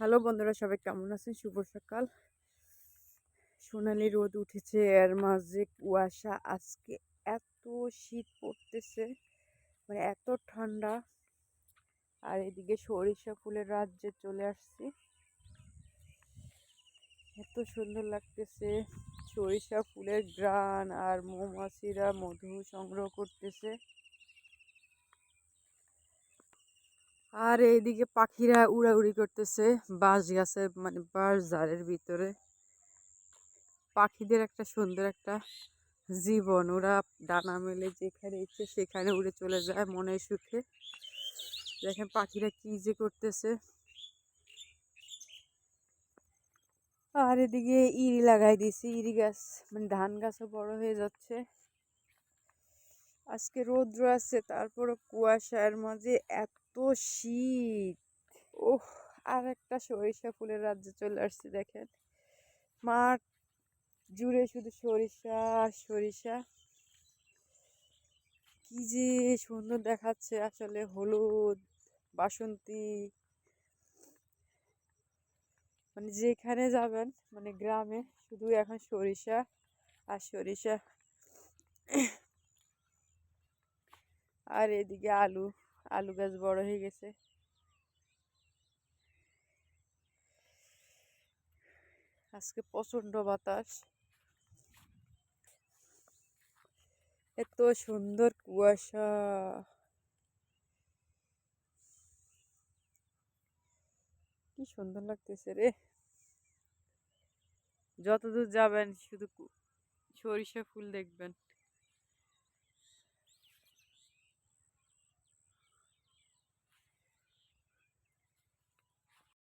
Hello বন্ধুরা, সবাই কেমন আছেন? শুভ সকাল। সোনালি রোদ উঠেছে, এর মাঝে কুয়াশা, আজকে এত শীত পড়তেছে মানে এত ঠান্ডা। আর এদিকে সরিষা ফুলের রাজ্যে চলে আসছি। এত সুন্দর লাগতেছে, সরিষা ফুলের গ্রান আর মৌমাছিরা মধু সংগ্রহ করতেছে। আর এইদিকে পাখিরা উড়াউড়ি করতেছে বাঁশ গাছে মানে বাঁশ ঝাড়ের ভিতরে। পাখিদের একটা সুন্দর একটা জীবন। ওরা ডানা মেলে যেখানে ইচ্ছে সেখানে উড়ে চলে যায় মনের সুখে। দেখেন পাখিরা কি যে করতেছে। আর এদিকে ইরি লাগাই দিয়েছি ইরি গাছ মানে ধান গাছও বড় হয়ে যাচ্ছে। আজকে রৌদ্র আছে তারপরে কুয়াশার মাঝে এত শীত। ওহ, আর একটা সরিষা ফুলের রাজ্যে চলে আসছে, দেখেন। মাঠ জুড়ে শুধু সরিষা সরিষা। কি যে সুন্দর দেখাচ্ছে আসলে হলুদ, বাসন্তী। মানে যেখানে যাবেন মানে গ্রামে, শুধু এখন সরিষা আর সরিষা। আর এদিকে আলু আলু গাছ বড় হয়ে গেছে। আজকে প্রচণ্ড বাতাস। এত সুন্দর কুয়াশা। কি সুন্দর লাগতেছে রে। যতদূর যাবেন শুধু সরিষা ফুল দেখবেন।